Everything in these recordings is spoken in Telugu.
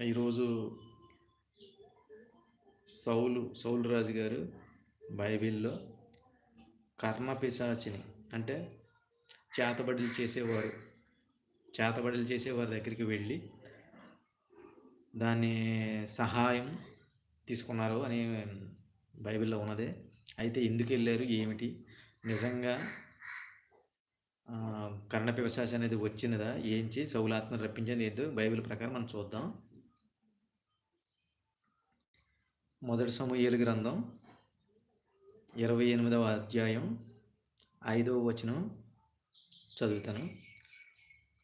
ఈరోజు సౌలు సౌలు రాజు గారు బైబిల్లో కర్ణ పిశాచిని అంటే చేతబడులు చేసేవారు చేతబడులు చేసేవారి దగ్గరికి వెళ్ళి దాన్ని సహాయం తీసుకున్నారు అని బైబిల్లో ఉన్నది. అయితే ఎందుకు వెళ్ళారు ఏమిటి? నిజంగా ఆ, కర్ణ పిశాచి అనేది వచ్చినదా? ఏంచి సౌలాత్మ రప్పించని ఏదో బైబిల్ ప్రకారం మనం చూద్దాం. మొదటి సమూహేలు గ్రంథం ఇరవై ఎనిమిదవ అధ్యాయం ఐదవ వచనం చదువుతాను.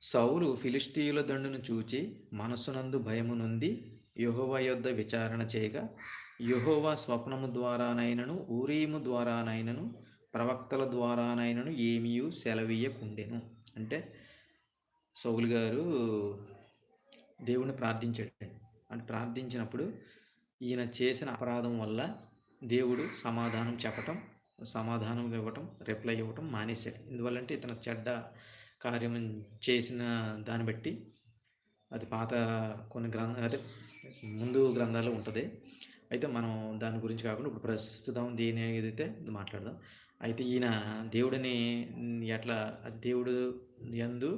సౌలు ఫిలిస్తీయుల దండును చూచి మనస్సునందు భయము నుండి యెహోవా యొద్ద విచారణ చేయగా యెహోవా స్వప్నము ద్వారానైనను ఊరీము ద్వారానైనను ప్రవక్తల ద్వారానైనను ఏమీయు సెలవీయకుండెను. అంటే సౌలు గారు దేవుని ప్రార్థించాడు. అంటే ప్రార్థించినప్పుడు ఈయన చేసిన అపరాధం వల్ల దేవుడు సమాధానం చెప్పటం సమాధానం ఇవ్వటం రిప్లై ఇవ్వటం మానేశాడు. ఎందువల్లంటే ఇతను చెడ్డ కార్యం చేసిన దాన్ని బట్టి అది పాత కొన్ని గ్రంథ అదే ముందు గ్రంథాలు ఉంటుంది. అయితే మనం దాని గురించి కాకుండా ఇప్పుడు ప్రస్తుతం దీని ఏదైతే మాట్లాడదాం. అయితే ఈయన దేవుడిని ఎట్లా దేవుడు యందు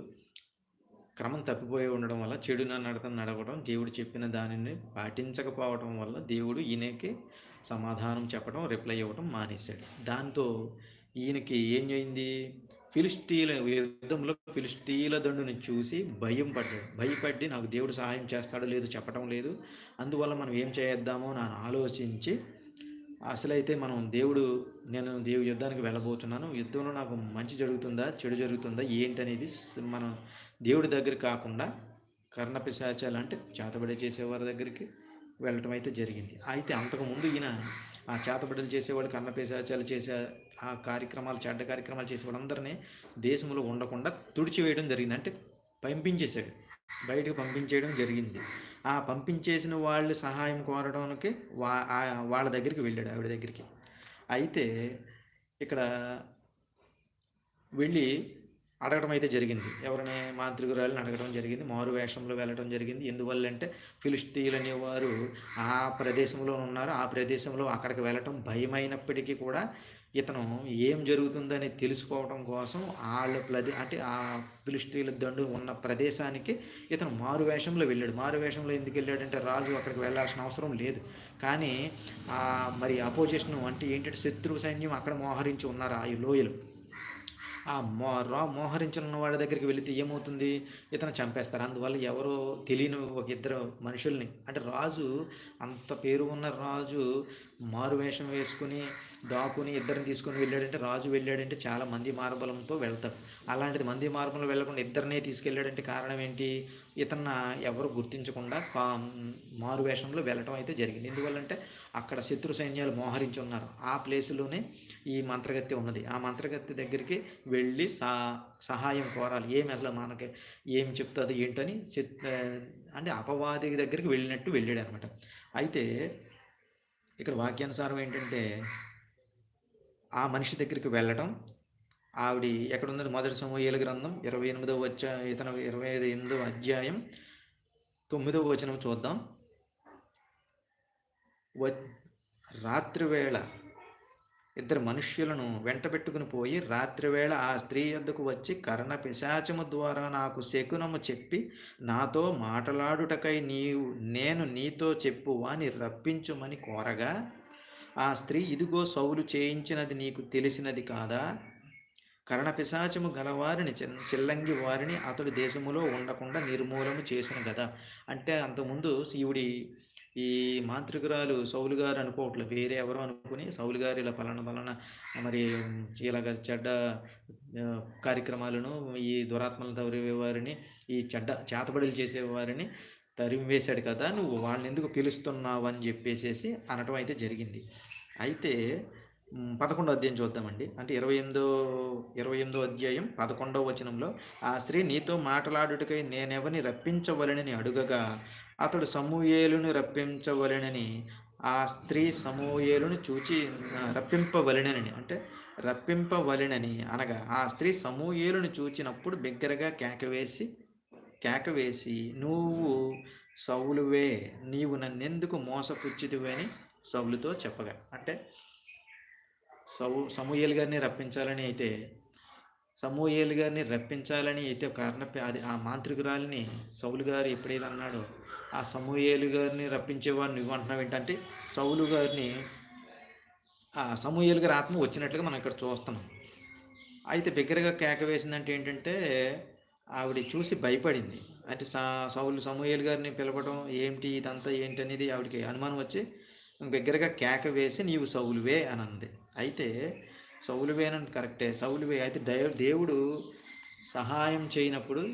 క్రమం తప్పిపోయి ఉండడం వల్ల చెడు నడత నడవడం దేవుడు చెప్పిన దానిని పాటించకపోవడం వల్ల దేవుడు ఈయనకి సమాధానం చెప్పడం రిప్లై ఇవ్వడం మానేశాడు. దాంతో ఈయనకి ఏం అయింది ఫిలిస్టీల యుద్ధంలో ఫిలిస్టీల దండుని చూసి భయం పడ్డాడు. భయపడి నాకు దేవుడు సహాయం చేస్తాడో లేదో చెప్పడం లేదు. అందువల్ల మనం ఏం చేద్దామో అని ఆలోచించి అసలైతే మనం దేవుడు నేను దేవు యుద్ధానికి వెళ్ళబోతున్నాను. యుద్ధంలో నాకు మంచి జరుగుతుందా చెడు జరుగుతుందా ఏంటనేది మనం దేవుడి దగ్గర కాకుండా కర్ణ పిశాచాలు అంటే చేతబడి చేసేవారి దగ్గరికి వెళ్ళటం అయితే జరిగింది. అయితే అంతకుముందు ఈయన ఆ చేతబడులు చేసేవాళ్ళు కర్ణ పిశాచాలు చేసే ఆ కార్యక్రమాలు చెడ్డ కార్యక్రమాలు చేసే వాళ్ళందరినీ దేశంలో ఉండకుండా తుడిచివేయడం జరిగింది. అంటే పంపించేశాడు. బయటకు పంపించేయడం జరిగింది. ఆ పంపించేసిన వాళ్ళు సహాయం కోరడానికి వా వాళ్ళ దగ్గరికి వెళ్ళాడు ఆవిడ దగ్గరికి. అయితే ఇక్కడ వెళ్ళి అడగడం అయితే జరిగింది. ఎవరిని మాతృగురాలని అడగడం జరిగింది. మారు వేషంలో వెళ్ళడం జరిగింది. ఎందువల్లంటే అంటే అనేవారు ఆ ప్రదేశంలో ఉన్నారు. ఆ ప్రదేశంలో అక్కడికి వెళ్ళటం భయమైనప్పటికీ కూడా ఇతను ఏం జరుగుతుందని తెలుసుకోవడం కోసం వాళ్ళ ప్రదే అంటే ఆ ఫిలిస్తీన్ల దండు ఉన్న ప్రదేశానికి ఇతను మారు వేషంలో వెళ్ళాడు. మారు వేషంలో ఎందుకు వెళ్ళాడంటే రాజు అక్కడికి వెళ్ళాల్సిన అవసరం లేదు. కానీ మరి అపోజిషన్ అంటే ఏంటంటే శత్రు సైన్యం అక్కడ మోహరించి ఉన్నారు ఆ లోయలు? ఆ మో రా మోహరించిన వాడి దగ్గరికి వెళితే ఏమవుతుంది? ఇతను చంపేస్తారు. అందువల్ల ఎవరో తెలియని ఒక ఇద్దరు మనుషుల్ని అంటే రాజు అంత పేరు ఉన్న రాజు మారు వేషం వేసుకుని దాకుని ఇద్దరిని తీసుకొని వెళ్ళాడంటే రాజు వెళ్ళాడంటే చాలా మంది మార్బలంతో వెళ్తాడు అలాంటిది మంది మార్బలం వెళ్ళకుండా ఇద్దరినే తీసుకెళ్ళాడంటే కారణం ఏంటి? ఇతన్న ఎవరు గుర్తించకుండా మారు వేషంలో వెళ్ళటం అయితే జరిగింది. ఎందువల్లంటే అక్కడ శత్రు సైన్యాలు మోహరించి ఉన్నారు. ఆ ప్లేస్లోనే ఈ మంత్రగత్తి ఉన్నది. ఆ మంత్రగత్తి దగ్గరికి వెళ్ళి సా సహాయం కోరాలి. ఏమి అసలు మనకి ఏం చెప్తుంది ఏంటని అంటే అపవాది దగ్గరికి వెళ్ళినట్టు వెళ్ళాడు అనమాట అయితే ఇక్కడ వాక్యానుసారం ఏంటంటే ఆ మనిషి దగ్గరికి వెళ్ళటం. ఆవిడ ఎక్కడ ఉన్నది మొదటి సమూహేల గ్రంథం ఇరవై ఎనిమిదవ వచ్చ ఇతను ఇరవై ఐదు ఎనిమిదవ అధ్యాయం తొమ్మిదవ వచనం చూద్దాం. వ రాత్రివేళ ఇద్దరు మనుష్యులను వెంటబెట్టుకుని పోయి రాత్రివేళ ఆ స్త్రీ యొద్దకు వచ్చి కర్ణ పిశాచము ద్వారా నాకు శకునము చెప్పి నాతో మాటలాడుటకై నీవు నేను నీతో చెప్పు అని రప్పించుమని కోరగా ఆ స్త్రీ ఇదిగో సౌలు చేయించినది నీకు తెలిసినది కాదా? కరణ పిశాచము గలవారిని చిల్లంగి వారిని అతడు దేశములో ఉండకుండా నిర్మూలము చేసిన కదా అంటే అంతకుముందు శివుడి ఈ మాంత్రికురాలు సౌలు గారు అనుకోవట్లేదు వేరే ఎవరో అనుకుని సౌలు గారు ఇలా పలానా పలానా మరి ఇలాగ చెడ్డ కార్యక్రమాలను ఈ దురాత్మలు తరివే వారిని ఈ చెడ్డ చేతబడులు చేసేవారిని తరిమివేశాడు కదా నువ్వు వాళ్ళని ఎందుకు పిలుస్తున్నావు అని చెప్పేసేసి అనటం అయితే జరిగింది. అయితే పదకొండో అధ్యాయం చూద్దామండి. అంటే ఇరవై ఎనిమిదో ఇరవై ఎనిమిదో అధ్యాయం పదకొండవ వచనంలో ఆ స్త్రీ నీతో మాట్లాడుటకై నేనెవరిని రప్పించవలనని అడుగగా అతడు సమూయేలుని రప్పించవలెనని ఆ స్త్రీ సమూయేలును చూచి ఆ, రప్పింపవలెనని. అంటే రప్పింపవలెనని అనగా ఆ స్త్రీ సమూయేలును చూచినప్పుడు బిగ్గరగా కేకవేసి కేక వేసి నువ్వు సౌలువే నీవు నన్నెందుకు మోసపుచ్చితివి అని సౌలుతో చెప్పగా. అంటే సౌ సమూయేలు గారిని రప్పించాలని అయితే సమూయేలు గారిని రప్పించాలని అయితే కారణ అది ఆ మాంత్రికురాలిని సౌలు గారు ఎప్పుడైతే అన్నాడో ఆ సమూయేలు గారిని రప్పించేవాడు నువ్వు అంటున్నావు ఏంటంటే సౌలు గారిని ఆ సమూయేలు గారి ఆత్మ వచ్చినట్లుగా మనం ఇక్కడ చూస్తున్నాం. అయితే బిగ్గరగా కేక వేసిందంటే ఏంటంటే ఆవిడ చూసి భయపడింది. అంటే సా సౌలు సమూహల్ గారిని పిలవడం ఏంటి ఇదంతా ఏంటి అనేది ఆవిడకి అనుమానం వచ్చి దగ్గరగా కేక వేసి నీవు సౌలువే అని అంది. అయితే సౌలువే అని కరెక్టే. సౌలువే. అయితే దేవుడు సహాయం చేయనప్పుడు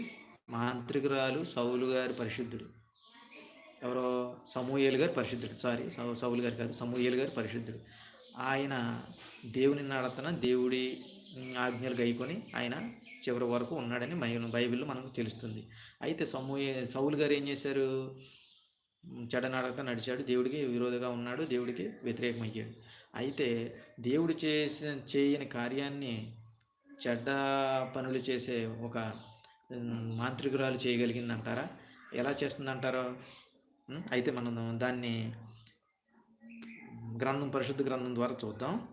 మాంత్రికురాలు సౌలు గారి పరిశుద్ధుడు. ఎవరో? సమూహేలు గారు పరిశుద్ధుడు. సారీ సౌలు గారు కాదు సమూహేలు గారు పరిశుద్ధుడు. ఆయన దేవుని నడతన దేవుడి ఆజ్ఞలు గైకొని ఆయన చివరి వరకు ఉన్నాడని బైబిల్లో మనకు తెలుస్తుంది. అయితే సమూహ సౌలు గారు ఏం చేశారు? చెడనడక నడిచాడు. దేవుడికి విరోధంగా ఉన్నాడు. దేవుడికి వ్యతిరేకమయ్యాడు. అయితే దేవుడు చేసిన చేయని కార్యాన్ని చెడ్డ పనులు చేసే ఒక మాంత్రికురాలు చేయగలిగిందంటారా? ఎలా చేస్తుందంటారో? అయితే మనం దాన్ని గ్రంథం పరిశుద్ధ గ్రంథం ద్వారా చూద్దాం.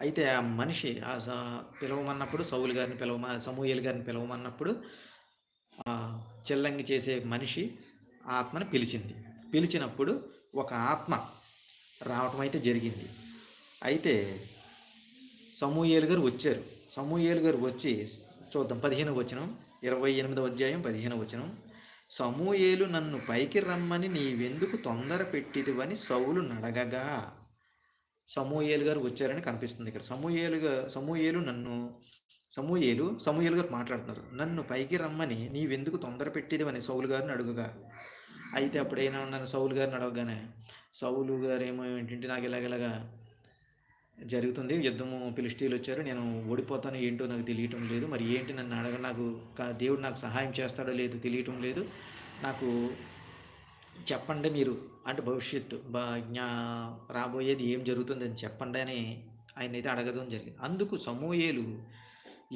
అయితే ఆ మనిషి ఆ పిలవమన్నప్పుడు సౌలు గారిని పిలవమ సమూహలు గారిని పిలవమన్నప్పుడు చెల్లంగి చేసే మనిషి ఆత్మని పిలిచింది. పిలిచినప్పుడు ఒక ఆత్మ రావటం అయితే జరిగింది. అయితే సమూహేలు గారు వచ్చారు. సమూహేలు గారు వచ్చి చూద్దాం. పదిహేను వచనం ఇరవై ఎనిమిదవ అధ్యాయం పదిహేను వచనం. సమూహేలు నన్ను పైకి రమ్మని నీవెందుకు తొందర పెట్టిదివని సౌలు నడగగా. సమూహేలు గారు వచ్చారని కనిపిస్తుంది ఇక్కడ. సమూహేలుగా సమూహేలు నన్ను సమూహేలు సమూహేలు గారు మాట్లాడుతున్నారు. నన్ను పైకి రమ్మని నీవెందుకు తొందర పెట్టేది అని సౌలు గారిని అడుగుగా. అయితే అప్పుడైనా ఉన్నాను సౌలు గారిని అడగగానే సౌలు గారు ఏమో ఏంటంటే నాకు ఇలాగలాగా జరుగుతుంది యుద్ధము పిలిస్టీలు వచ్చారు నేను ఓడిపోతాను ఏంటో నాకు తెలియటం లేదు. మరి ఏంటి నన్ను అడగ నాకు దేవుడు నాకు సహాయం చేస్తాడో లేదో తెలియటం లేదు. నాకు చెప్పండి మీరు. అంటే భవిష్యత్తు జ్ఞా రాబోయేది ఏం జరుగుతుందని చెప్పండి అని ఆయన అయితే అడగడం జరిగింది. అందుకు సమూహేలు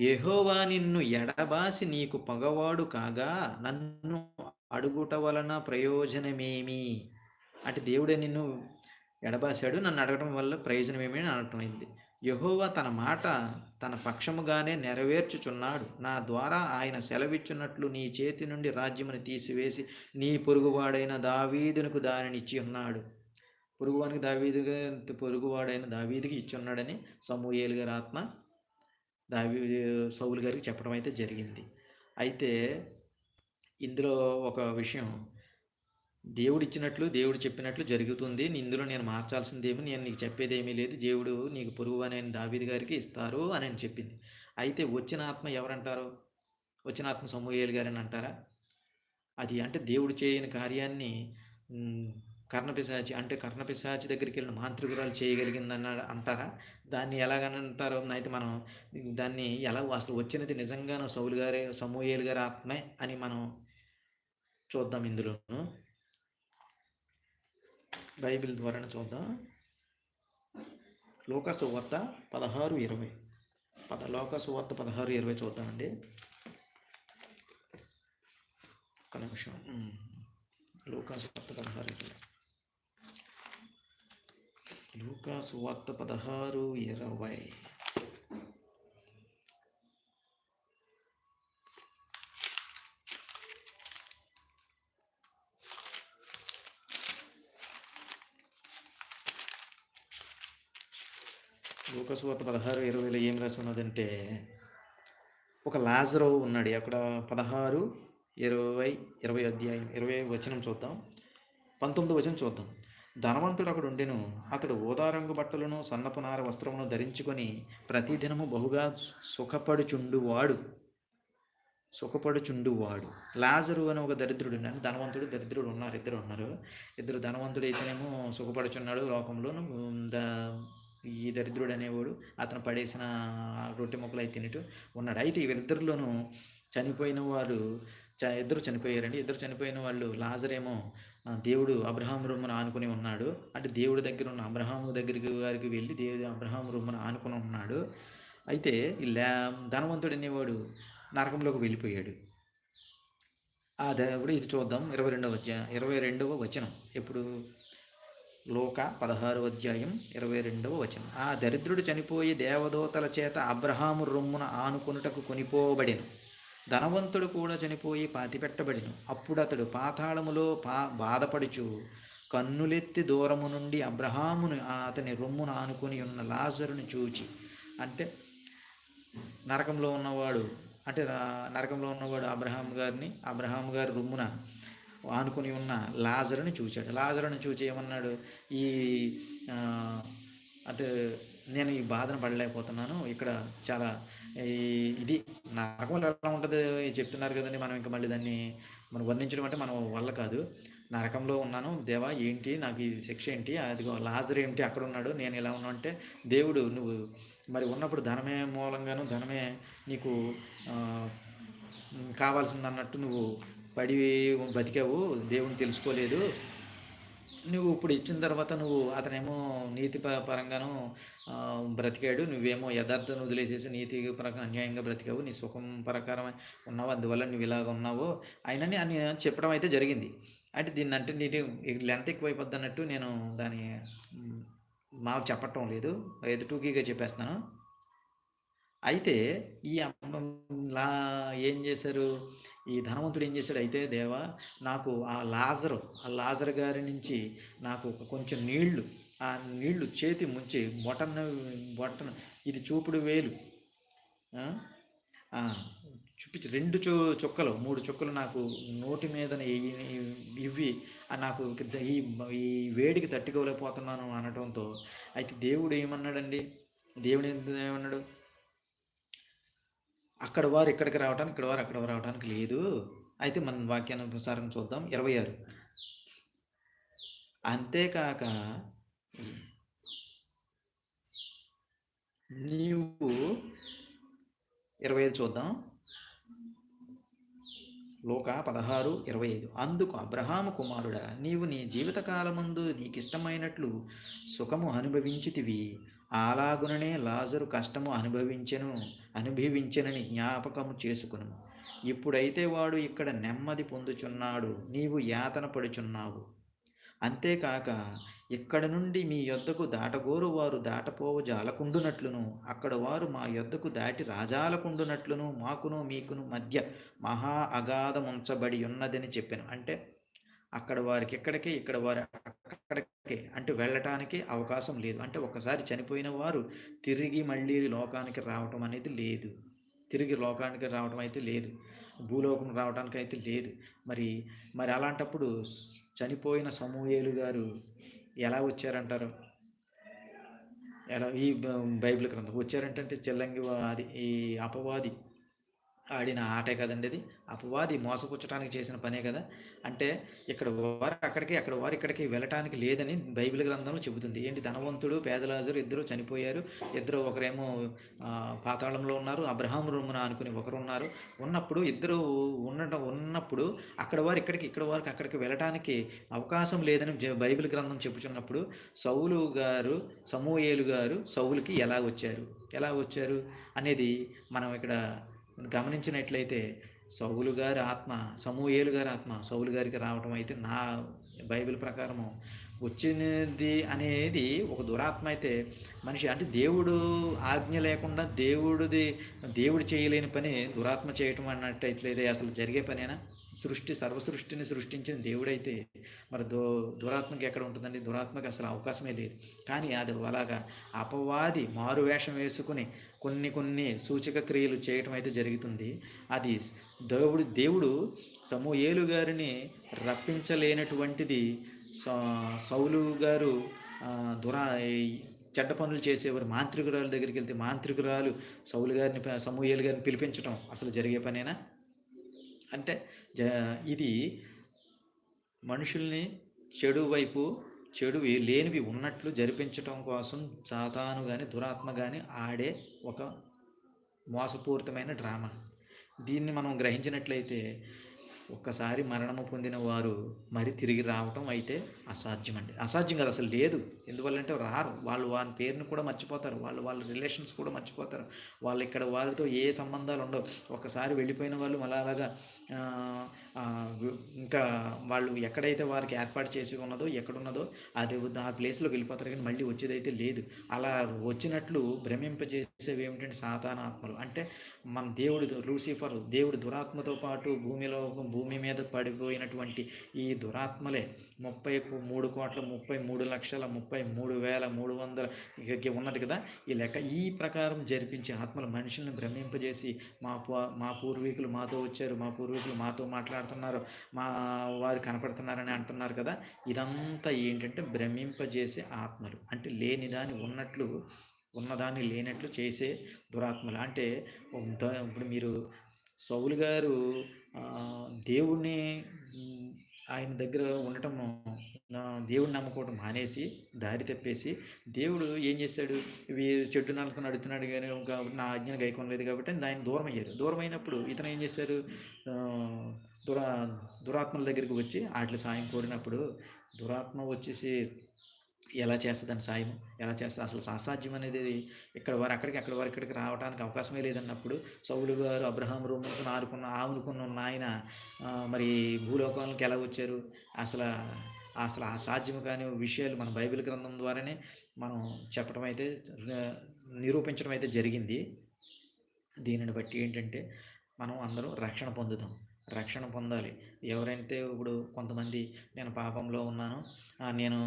ఏహోవా నిన్ను ఎడబాసి నీకు పగవాడు కాగా నన్ను అడుగుట వలన ప్రయోజనమేమి? అంటే దేవుడే నిన్ను ఎడబాశాడు నన్ను అడగడం వల్ల ప్రయోజనమేమి అని అయింది యహోవా తన మాట తన పక్షముగానే నెరవేర్చుచున్నాడు. నా ద్వారా ఆయన సెలవిచ్చున్నట్లు నీ చేతి నుండి రాజ్యమును తీసివేసి నీ పొరుగువాడైన దావీదునకు దానిని ఇచ్చి ఉన్నాడు. పొరుగువానికి దావీదుగా పొరుగువాడైన దావీదికి ఇచ్చి ఉన్నాడని సమూహేలు గారి ఆత్మ దావీ సౌలు గారికి చెప్పడం అయితే జరిగింది. అయితే ఇందులో ఒక విషయం దేవుడు ఇచ్చినట్లు దేవుడు చెప్పినట్లు జరుగుతుంది. ఇందులో నేను మార్చాల్సిందేమి నేను నీకు చెప్పేదేమీ లేదు. దేవుడు నీకు పొరుగు అని దావీది గారికి ఇస్తారు అని చెప్పింది. అయితే వచ్చిన ఆత్మ ఎవరంటారు? వచ్చిన ఆత్మ సమూహేలు గారని అంటారా? అది అంటే దేవుడు చేయని కార్యాన్ని కర్ణపిశాచి అంటే కర్ణపిశాచి దగ్గరికి వెళ్ళిన మాంత్రికురాలు చేయగలిగిందన్న అంటారా? దాన్ని ఎలాగనంటారో అయితే మనం దాన్ని ఎలా అసలు వచ్చినది నిజంగానో సౌలు గారే సమూహేలు గారి ఆత్మే అని మనం చూద్దాం ఇందులోను. బైబిల్ ద్వారా చూద్దాం. లోకసు వార్త పదహారు ఇరవై. పద లోకసు వార్త పదహారు ఇరవై చూద్దామండి. ఒక నిమిషం. లోకాసు వార్త పదహారు ఇరవై. లూకాసు వార్త పదహారు ఇరవై. సువార్త పదహారు ఇరవైలో ఏం రాసి ఉన్నదంటే ఒక లాజరో ఉన్నాడు. అక్కడ పదహారు ఇరవై ఇరవై అధ్యాయం ఇరవై వచనం చూద్దాం. పంతొమ్మిది వచనం చూద్దాం. ధనవంతుడు అక్కడ ఉండెను. అతడు ఓదారంగు బట్టలను సన్నపునార వస్త్రమును ధరించుకొని ప్రతిదినము బహుగా సుఖపడుచుండువాడు. సుఖపడుచుండువాడు. లాజరు అని ఒక దరిద్రుడు ఉన్నాడు. ధనవంతుడు దరిద్రుడు ఉన్నారు. ఇద్దరు ఉన్నారు. ఇద్దరు ధనవంతుడు అయితేనేమో సుఖపడుచున్నాడు లోకంలో. ఈ దరిద్రుడు అనేవాడు అతను పడేసిన రొట్టె మొక్కలు అయితే తినట్టు ఉన్నాడు. అయితే వీరిద్దరిలోనూ చనిపోయిన వారు చ ఇద్దరు చనిపోయారండి. ఇద్దరు చనిపోయిన వాళ్ళు లాజరేమో దేవుడు అబ్రహాం రూమ్ను ఆనుకుని ఉన్నాడు. అంటే దేవుడి దగ్గర ఉన్న అబ్రహాము దగ్గరికి వారికి వెళ్ళి దేవుడు అబ్రహాం రూమ్ను ఆనుకుని ఉన్నాడు. అయితే లా ధనవంతుడు అనేవాడు నరకంలోకి వెళ్ళిపోయాడు. ఆ దేవుడు ఇది చూద్దాం. ఇరవై రెండవ అధ్యాయం ఇరవై రెండవ వచనం. ఎప్పుడు? లోక పదహారు అధ్యాయం ఇరవై రెండవ వచనం. ఆ దరిద్రుడు చనిపోయి దేవదూతల చేత అబ్రహాము రొమ్మున ఆనుకొనుటకు కొనిపోబడిను. ధనవంతుడు కూడా చనిపోయి పాతిపెట్టబడిను. అప్పుడు అతడు పాతాళములో పా బాధపడుచు కన్నులెత్తి దూరము నుండి అబ్రహామును అతని రొమ్మును ఆనుకొని ఉన్న లాజరును చూచి అంటే నరకంలో ఉన్నవాడు అంటే నరకంలో ఉన్నవాడు అబ్రహాం గారిని అబ్రహాం గారి రొమ్మున ఆనుకొని ఉన్న లాజరుని చూశాడు లాజరుని చూచి ఏమన్నాడు? ఈ అటు నేను ఈ బాధను పడలేకపోతున్నాను. ఇక్కడ చాలా ఈ ఇది నరకంలో ఎలా ఉంటుంది చెప్తున్నారు కదండి మనం ఇంకా మళ్ళీ దాన్ని మనం వర్ణించడం అంటే మనం వల్ల కాదు. నరకంలో ఉన్నాను. దేవా ఏంటి? నాకు ఈ శిక్ష ఏంటి? అదిగో లాజర్ ఏంటి అక్కడ ఉన్నాడు. నేను ఎలా ఉన్నా అంటే దేవుడు నువ్వు మరి ఉన్నప్పుడు ధనమే మూలంగాను ధనమే నీకు కావాల్సింది అన్నట్టు నువ్వు పడి బతికావు దేవుని తెలుసుకోలేదు. నువ్వు ఇప్పుడు ఇచ్చిన తర్వాత నువ్వు అతనేమో నీతి పరంగాను బ్రతికాడు. నువ్వేమో యథార్థను వదిలేసేసి నీతి పరంగా అన్యాయంగా బ్రతికావు. నీ సుఖం ప్రకారం ఉన్నావు. అందువల్ల నువ్వు ఇలాగ ఉన్నావు అయినని అని చెప్పడం అయితే జరిగింది. అంటే దీన్ని అంటే నీటి లెంత్ ఎక్కువైపోద్ది అన్నట్టు నేను దాని మాకు చెప్పటం లేదు. ఎదుటూకీగా చెప్పేస్తాను. అయితే ఈ లా ఏం చేశారు? ఈ ధనవంతుడు ఏం చేశాడు? అయితే దేవా నాకు ఆ లాజరు ఆ లాజర్ గారి నుంచి నాకు కొంచెం నీళ్ళు ఆ నీళ్ళు చేతి ముంచి బొటన బొటన ఇది చూపుడు వేలు చూపించి రెండు చు చుక్కలు మూడు చుక్కలు నాకు నోటి మీద ఇవి నాకు ఈ ఈ వేడికి తట్టుకోలేకపోతున్నాను అనడంతో అయితే దేవుడు ఏమన్నాడండి? దేవుడు ఏమన్నాడు? అక్కడ వారు ఇక్కడికి రావడానికి ఇక్కడ వారు అక్కడ రావడానికి లేదు. అయితే మన వాక్యానుసారం చూద్దాం. ఇరవై ఆరు. అంతేకాక నీవు ఇరవై ఐదు చూద్దాం. లోక పదహారు ఇరవై ఐదు. అందుకు అబ్రహాము కుమారుడా నీవు నీ జీవితకాలమందు నీకిష్టమైనట్లు సుఖము అనుభవించితివి. అలాగుననే లాజరు కష్టము అనుభవించెను. అనుభవించనని జ్ఞాపకము చేసుకును ఇప్పుడైతే వాడు ఇక్కడ నెమ్మది పొందుచున్నాడు నీవు యాతన పడుచున్నావు. అంతేకాక ఇక్కడ నుండి మీ యొద్దకు దాటగోరు వారు దాటపోవు జాలకుండునట్లును అక్కడ వారు మా యొద్దకు దాటి రాజాలకుండునట్లును మాకును మీకును మధ్య మహా అగాధముంచబడి ఉన్నదని చెప్పాను. అంటే అక్కడ వారికి ఎక్కడికే ఇక్కడ వారి అక్కడికే అంటే వెళ్ళటానికి అవకాశం లేదు. అంటే ఒకసారి చనిపోయిన వారు తిరిగి మళ్ళీ లోకానికి రావటం అనేది లేదు. తిరిగి లోకానికి రావటం అయితే లేదు. భూలోకం రావడానికి అయితే లేదు. మరి మరి అలాంటప్పుడు చనిపోయిన సమూహేలు గారు ఎలా వచ్చారంటారు? ఎలా ఈ బైబిల్ గ్రంథం వచ్చారంటే చెల్లంగి అది ఈ అపవాది ఆడిన ఆటే కదండి అది అపవాది మోసపుచ్చడానికి చేసిన పనే కదా. అంటే ఇక్కడ వారు అక్కడికి అక్కడ వారు ఇక్కడికి వెళ్ళటానికి లేదని బైబిల్ గ్రంథంలో చెబుతుంది. ఏంటి? ధనవంతుడు పేదలాజరు ఇద్దరు చనిపోయారు. ఇద్దరు ఒకరేమో పాతాళంలో ఉన్నారు. అబ్రహాం రూమున అనుకుని ఒకరు ఉన్నారు ఉన్నప్పుడు ఇద్దరు ఉండటం ఉన్నప్పుడు అక్కడ వారు ఇక్కడికి ఇక్కడ వారికి అక్కడికి వెళ్ళటానికి అవకాశం లేదని బైబిల్ గ్రంథం చెప్పుచున్నప్పుడు సౌలు గారు సమూయేలు గారు సౌలుకి ఎలా వచ్చారు? ఎలా వచ్చారు? అనేది మనం ఇక్కడ గమనించినట్లయితే సౌలు గారి ఆత్మ సమూహేలు గారి ఆత్మ సౌలు గారికి రావటం అయితే నా బైబిల్ ప్రకారము వచ్చినది అనేది ఒక దురాత్మ అయితే మనిషి అంటే దేవుడు ఆజ్ఞ లేకుండా దేవుడిది దేవుడు చేయలేని పని దురాత్మ చేయటం అన్నట్టయితే అసలు జరిగే పనేనా? సృష్టి సర్వసృష్టిని సృష్టించిన దేవుడైతే మరి దో దురాత్మకి ఎక్కడ ఉంటుందండి? దురాత్మకి అసలు అవకాశమే లేదు. కానీ అది అలాగా అపవాది మారు వేషం వేసుకుని కొన్ని కొన్ని సూచక క్రియలు చేయటం అయితే జరుగుతుంది. అది దేవుడు దేవుడు సమూహేలు గారిని రప్పించలేనటువంటిది సౌలు గారు దురా చెడ్డ పనులు చేసేవారు. మాంత్రికురాలు దగ్గరికి వెళ్తే మాంత్రికురాలు సౌలు గారిని సమూహేలు గారిని పిలిపించడం అసలు జరిగే పనేనా? అంటే జ ఇది మనుషుల్ని చెడు వైపు చెడువి లేనివి ఉన్నట్లు జరిపించటం కోసం సాతాను కానీ దురాత్మ కానీ ఆడే ఒక మోసపూరితమైన డ్రామా. దీన్ని మనం గ్రహించినట్లయితే ఒక్కసారి మరణము పొందిన వారు మరి తిరిగి రావటం అయితే అసాధ్యం అండి అసాధ్యం కాదు అసలు లేదు. ఎందువల్లంటే రారు. వాళ్ళు వారి పేరుని కూడా మర్చిపోతారు. వాళ్ళు వాళ్ళ రిలేషన్స్ కూడా మర్చిపోతారు. వాళ్ళు ఇక్కడ వాళ్ళతో ఏ సంబంధాలు ఉండవు. ఒకసారి వెళ్ళిపోయిన వాళ్ళు మళ్ళీ అలాగా ఇంకా వాళ్ళు ఎక్కడైతే వారికి ఏర్పాటు చేసి ఉన్నదో ఎక్కడున్నదో అది ఆ ప్లేస్లోకి వెళ్ళిపోతారు కానీ మళ్ళీ వచ్చేదైతే లేదు. అలా వచ్చినట్లు భ్రమింపజేసేవి ఏమిటంటే సాతానాత్మలు. అంటే మన దేవుడు లూసిఫర్ దేవుడు దురాత్మతో పాటు భూమిలో భూమి మీద పడిపోయినటువంటి ఈ దురాత్మలే ముప్పై మూడు కోట్ల ముప్పై మూడు లక్షల ముప్పై మూడు వేల మూడు వందల ఉన్నది కదా? ఈ లెక్క ఈ ప్రకారం జరిపించే ఆత్మలు మనుషుల్ని భ్రమింపజేసి మా మా పూర్వీకులు మాతో వచ్చారు మా పూర్వీకులు మాతో మాట్లాడుతున్నారు మా వారు కనపడుతున్నారని అంటున్నారు కదా? ఇదంతా ఏంటంటే భ్రమింపజేసే ఆత్మలు. అంటే లేనిదాని ఉన్నట్లు ఉన్నదాన్ని లేనట్లు చేసే దురాత్మలు. అంటే ఇప్పుడు మీరు సౌలు గారు దేవుణ్ణి ఆయన దగ్గర ఉండటం దేవుడిని నమ్ముకోవడం మానేసి దారి తప్పేసి దేవుడు ఏం చేశాడు? చెట్టు నలుకొని అడుగుతున్నాడు కానీ కాబట్టి నా ఆజ్ఞను గైకొనలేదు కాబట్టి ఆయన దూరం అయ్యారు దూరం అయినప్పుడు ఇతను ఏం చేశారు? దురా దురాత్మల దగ్గరికి వచ్చి వాటి సాయం కోరినప్పుడు దురాత్మ వచ్చేసి ఎలా చేస్తుందని సాయం? ఎలా చేస్తుంది? అసలు అసాధ్యం అనేది ఇక్కడ వారు అక్కడికి అక్కడ వారు ఇక్కడికి రావడానికి అవకాశమే లేదన్నప్పుడు సౌలు గారు అబ్రహాం రూముకుని ఆరుకున్న ఆవునుకున్న ఉన్న ఆయన మరి భూలోకాలకు ఎలా వచ్చారు? అసలు అసలు అసాధ్యం కాని విషయాలు మన బైబిల్ గ్రంథం ద్వారానే మనం చెప్పడం అయితే నిరూపించడం అయితే జరిగింది. దీనిని బట్టి ఏంటంటే మనం అందరం రక్షణ పొందుతాం రక్షణ పొందాలి. ఎవరైతే ఇప్పుడు కొంతమంది నేను పాపంలో ఉన్నాను. నేను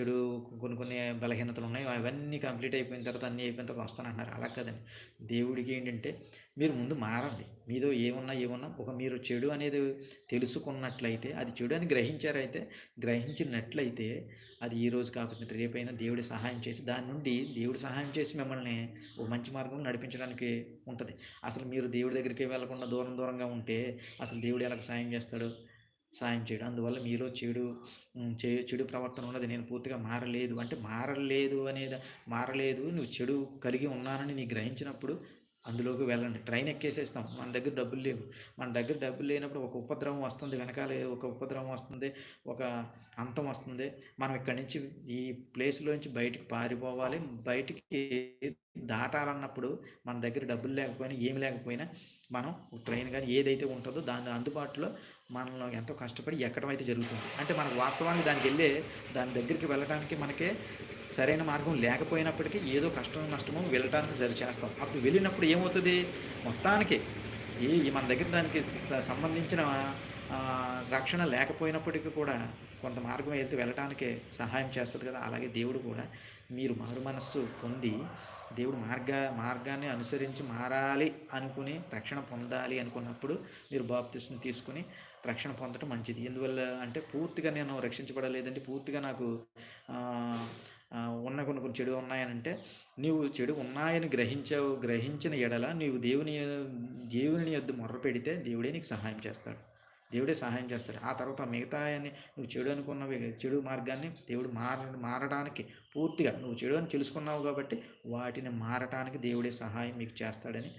చెడు కొన్ని కొన్ని బలహీనతలు ఉన్నాయి. అవన్నీ కంప్లీట్ అయిపోయిన తర్వాత అన్నీ అయిపోయిన తర్వాత వస్తానంటున్నారు. అలా కదండి. దేవుడికి ఏంటంటే మీరు ముందు మారండి. మీదో ఏమున్నా ఏమున్నా ఒక మీరు చెడు అనేది తెలుసుకున్నట్లయితే అది చెడు అని గ్రహించారైతే గ్రహించినట్లయితే అది ఈ రోజు కాకపోతే రేపైనా దేవుడి సహాయం చేసి దాని నుండి దేవుడి సహాయం చేసి మిమ్మల్ని ఒక మంచి మార్గం నడిపించడానికి ఉంటుంది. అసలు మీరు దేవుడి దగ్గరికి వెళ్ళకుండా దూరం దూరంగా ఉంటే అసలు దేవుడు ఎలా సహాయం చేస్తాడు? సాయం చేయడం. అందువల్ల మీలో చెడు చెడు ప్రవర్తన ఉన్నది. నేను పూర్తిగా మారలేదు. అంటే మారలేదు అనేది మారలేదు. నువ్వు చెడు కలిగి ఉన్నానని నీ గ్రహించినప్పుడు అందులోకి వెళ్ళండి. ట్రైన్ ఎక్కేసేస్తాం. మన దగ్గర డబ్బులు లేవు. మన దగ్గర డబ్బులు లేనప్పుడు ఒక ఉపద్రవం వస్తుంది. వెనకాల ఒక ఉపద్రవం వస్తుంది. ఒక అంతం వస్తుంది. మనం ఇక్కడి నుంచి ఈ ప్లేస్లోంచి బయటికి పారిపోవాలి. బయటికి దాటాలన్నప్పుడు మన దగ్గర డబ్బులు లేకపోయినా ఏమి లేకపోయినా మనం ట్రైన్ కానీ ఏదైతే ఉంటుందో దాని అందుబాటులో మనం ఎంతో కష్టపడి ఎక్కడం అయితే జరుగుతుంది. అంటే మనకు వాస్తవానికి దానికి వెళ్ళే దాని దగ్గరికి వెళ్ళడానికి మనకే సరైన మార్గం లేకపోయినప్పటికీ ఏదో కష్టం నష్టమో వెళ్ళడానికి సరి చేస్తాం అప్పుడు వెళ్ళినప్పుడు ఏమవుతుంది? మొత్తానికి ఈ మన దగ్గర దానికి సంబంధించిన రక్షణ లేకపోయినప్పటికీ కూడా కొంత మార్గం అయితే వెళ్ళటానికి సహాయం చేస్తుంది కదా అలాగే దేవుడు కూడా మీరు మారు మనస్సు పొంది దేవుడు మార్గ మార్గాన్ని అనుసరించి మారాలి అనుకుని రక్షణ పొందాలి అనుకున్నప్పుడు మీరు బాప్తిస్ని తీసుకుని రక్షణ పొందడం మంచిది. ఎందువల్ల అంటే పూర్తిగా నేను రక్షించబడలేదంటే పూర్తిగా నాకు ఉన్న కొన్ని కొన్ని చెడు ఉన్నాయనంటే నీవు చెడు ఉన్నాయని గ్రహించావు గ్రహించిన ఎడల నీవు దేవుని దేవుని యొద్ద మొర్ర పెడితే దేవుడే నీకు సహాయం చేస్తాడు. దేవుడే సహాయం చేస్తాడు. ఆ తర్వాత మిగతా అని నువ్వు చెడు అనుకున్నవి చెడు మార్గాన్ని దేవుడు మార మారడానికి పూర్తిగా నువ్వు చెడు అని తెలుసుకున్నావు కాబట్టి వాటిని మారటానికి దేవుడే సహాయం మీకు చేస్తాడని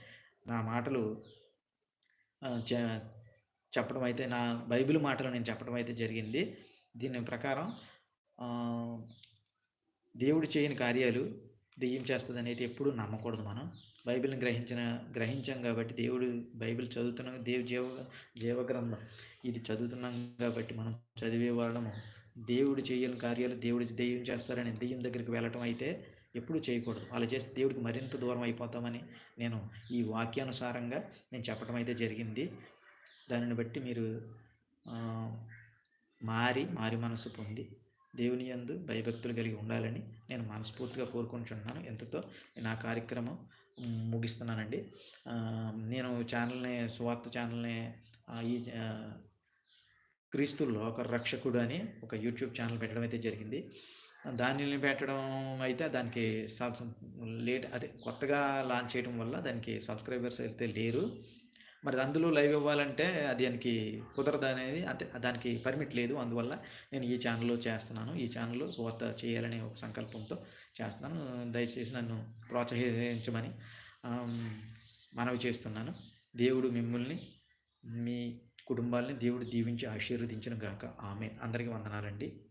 నా మాటలు చెప్పడం అయితే నా బైబిల్ మాటలు నేను చెప్పడం అయితే జరిగింది. దీని ప్రకారం దేవుడు చేయని కార్యాలు దెయ్యం చేస్తుంది అనేది ఎప్పుడూ నమ్మకూడదు మనం. బైబిల్ని గ్రహించిన గ్రహించాం కాబట్టి దేవుడు బైబిల్ చదువుతున్నాం దేవు జీవ జీవగ్రంథం ఇది చదువుతున్నాం కాబట్టి మనం చదివే వాళ్ళము. దేవుడు చేయని కార్యాలు దేవుడు దెయ్యం చేస్తారని దెయ్యం దగ్గరికి వెళ్ళటం అయితే ఎప్పుడు చేయకూడదు. అలా చేస్తే దేవుడికి మరింత దూరం అయిపోతామని నేను ఈ వాక్యానుసారంగా నేను చెప్పడం అయితే జరిగింది. దానిని బట్టి మీరు మారి మారి మనసు పొంది దేవుని యందు భయభక్తులు కలిగి ఉండాలని నేను మనస్ఫూర్తిగా కోరుకుంటున్నాను. ఎంతతో నా కార్యక్రమం ముగిస్తున్నానండి. నేను ఛానల్ని స్వార్థ ఛానల్ని ఈ క్రీస్తుల్లో ఒక రక్షకుడు అని ఒక యూట్యూబ్ ఛానల్ పెట్టడం అయితే జరిగింది. దానిని పెట్టడం అయితే దానికి సబ్ లేట్ అదే కొత్తగా లాంచ్ చేయడం వల్ల దానికి సబ్స్క్రైబర్స్ అయితే లేరు. మరి అందులో లైవ్ ఇవ్వాలంటే దానికి కుదరదు అనేది దానికి పర్మిట్ లేదు. అందువల్ల నేను ఈ ఛానల్లో చేస్తున్నాను. ఈ ఛానల్లో సువార్త చేయాలనే ఒక సంకల్పంతో చేస్తున్నాను. దయచేసి నన్ను ప్రోత్సహించమని మనవి చేస్తున్నాను. దేవుడు మిమ్మల్ని మీ కుటుంబాలని దేవుడు దీవించి ఆశీర్వదించిన గాక. ఆమె అందరికీ వందనాలండి.